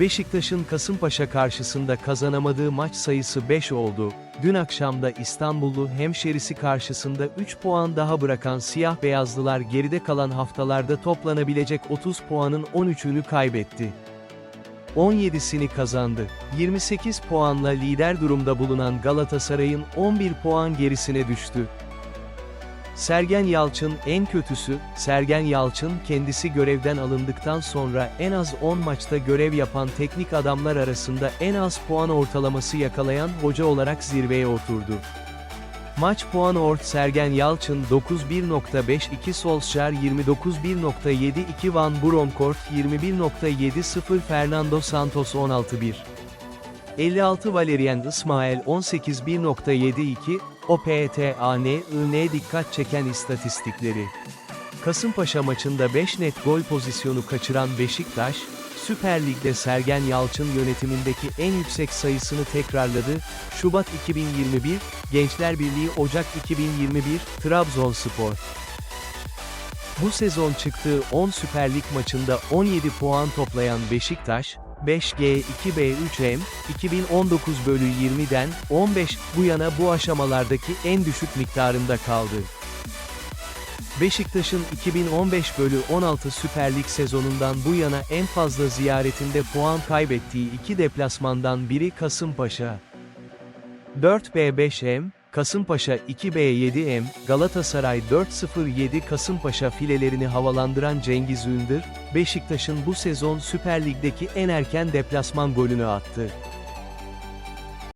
Beşiktaş'ın Kasımpaşa karşısında kazanamadığı maç sayısı 5 oldu. Dün akşamda İstanbullu hemşerisi karşısında 3 puan daha bırakan siyah beyazlılar geride kalan haftalarda toplanabilecek 30 puanın 13'ünü kaybetti. 17'sini kazandı. 28 puanla lider durumda bulunan Galatasaray'ın 11 puan gerisine düştü. Sergen Yalçın en kötüsü, Sergen Yalçın kendisi görevden alındıktan sonra en az 10 maçta görev yapan teknik adamlar arasında en az puan ortalaması yakalayan hoca olarak zirveye oturdu. Maç puanı ort Sergen Yalçın 91.52 Solskjaer 29.1.72 Van Bronckhorst 21.70 Fernando Santos 16.1 56 Valerian İsmail 18.1.72, OPTANIN dikkat çeken istatistikleri. Kasımpaşa maçında 5 net gol pozisyonu kaçıran Beşiktaş, Süper Lig'de Sergen Yalçın yönetimindeki en yüksek sayısını tekrarladı. Şubat 2021, Gençler Birliği Ocak 2021, Trabzonspor. Bu sezon çıktığı 10 Süper Lig maçında 17 puan toplayan Beşiktaş, 5G 2B3M, 2019 bölü 20'den 15 bu yana bu aşamalardaki en düşük miktarında kaldı. Beşiktaş'ın 2015 bölü 16 Süper Lig sezonundan bu yana en fazla ziyaretinde puan kaybettiği iki deplasmandan biri Kasımpaşa. 4B5M, Kasımpaşa 2B7M, Galatasaray 4-0-7 Kasımpaşa filelerini havalandıran Cengiz Ündür, Beşiktaş'ın bu sezon Süper Lig'deki en erken deplasman golünü attı.